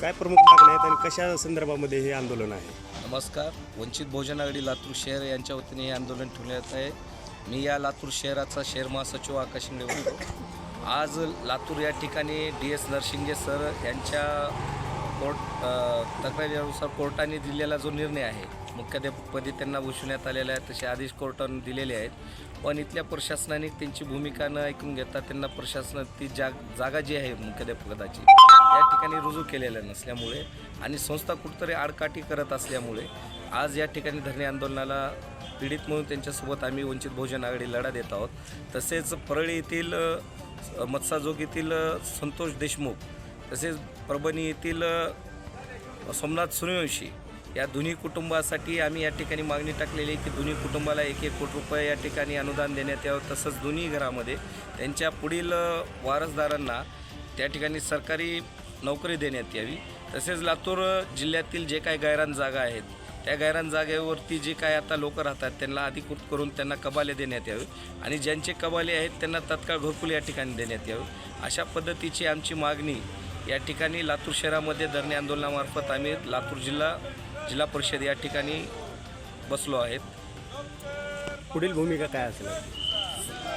काय प्रमुख मागण्या आहेत आणि कशा संदर्भामध्ये हे आंदोलन आहे? नमस्कार. वंचित बहुजन आघाडी लातूर शहर यांच्या वतीने हे आंदोलन ठेवण्यात आहे. मी या लातूर शहराचा शहर महासचिव आकाश शिंदे बोलतो आज लातूर या ठिकाणी डी एस नरशिंगे सर यांच्या कोर्ट तक्रारीनुसार कोर्टाने दिलेला जो निर्णय आहे मुख्याध्यापकपदी त्यांना भूषवण्यात आलेला आहे तसे आदेश कोर्टाने दिलेले आहेत. पण इथल्या प्रशासनाने त्यांची भूमिका न ऐकून घेता त्यांना प्रशासनात ती जाग जागा जी आहे मुख्याध्यापकपदाची त्या ठिकाणी रुजू केलेल्या नसल्यामुळे आणि संस्था कुठंतरी आडकाठी करत असल्यामुळे आज या ठिकाणी धरणे आंदोलनाला पीडित म्हणून त्यांच्यासोबत आम्ही वंचित बहुजन आघाडी लढा देत आहोत. तसेच परळी येथील मत्साजोग येथील संतोष देशमुख तसेच परभणी येथील सोमनाथ सूर्यवंशी या दोन्ही कुटुंबासाठी आम्ही या ठिकाणी मागणी टाकलेली आहे की दोन्ही कुटुंबाला एक एक कोटी रुपये या ठिकाणी अनुदान देण्यात यावं. तसंच दोन्ही घरामध्ये त्यांच्या पुढील वारसदारांना त्या ठिकाणी सरकारी नोकरी देण्यात यावी. तसेच लातूर जिल्ह्यातील जे काही गायरान जागा आहेत त्या गायरान जागेवरती जे काय आता लोक राहतात त्यांना अधिकृत करून त्यांना कबाले देण्यात यावे आणि ज्यांचे कबाले आहेत त्यांना तत्काळ घरकुल या ठिकाणी देण्यात यावे. अशा पद्धतीची आमची मागणी या ठिकाणी लातूर शहरामध्ये धरणे आंदोलनामार्फत आम्ही लातूर जिल्हा जिल्हा परिषद या ठिकाणी बसलो आहेत. पुढील भूमिका काय असेल?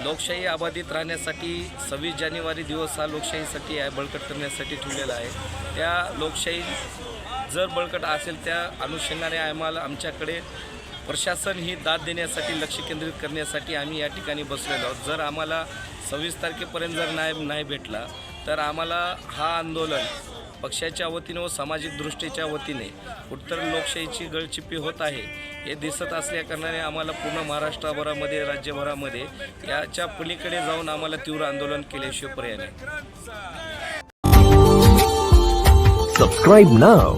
लोकशाही अबाधित राहण्यासाठी सव्वीस जानेवारी दिवस हा लोकशाहीसाठी बळकट करण्यासाठी ठेवलेला आहे. त्या लोकशाही जर बळकट असेल त्या अनुषंगाने आम्हाला आमच्याकडे प्रशासन ही दाद देण्यासाठी लक्ष केंद्रित करण्यासाठी आम्ही या ठिकाणी बसलेलो आहोत. जर आम्हाला सव्वीस तारखेपर्यंत जर नाही नाही भेटला तर आम्हाला हा आंदोलन पक्षाच्या वतीने व सामाजिक दृष्टीच्या वतीने उत्तर लोकशाहीची गळचिपी होत आहे हे दिसत असल्याकारणाने आम्हाला पूर्ण महाराष्ट्रभरामध्ये राज्यभरामध्ये याच्या पलीकडे जाऊन आम्हाला तीव्र आंदोलन केल्याशिवाय पर्याय नाही. Subscribe now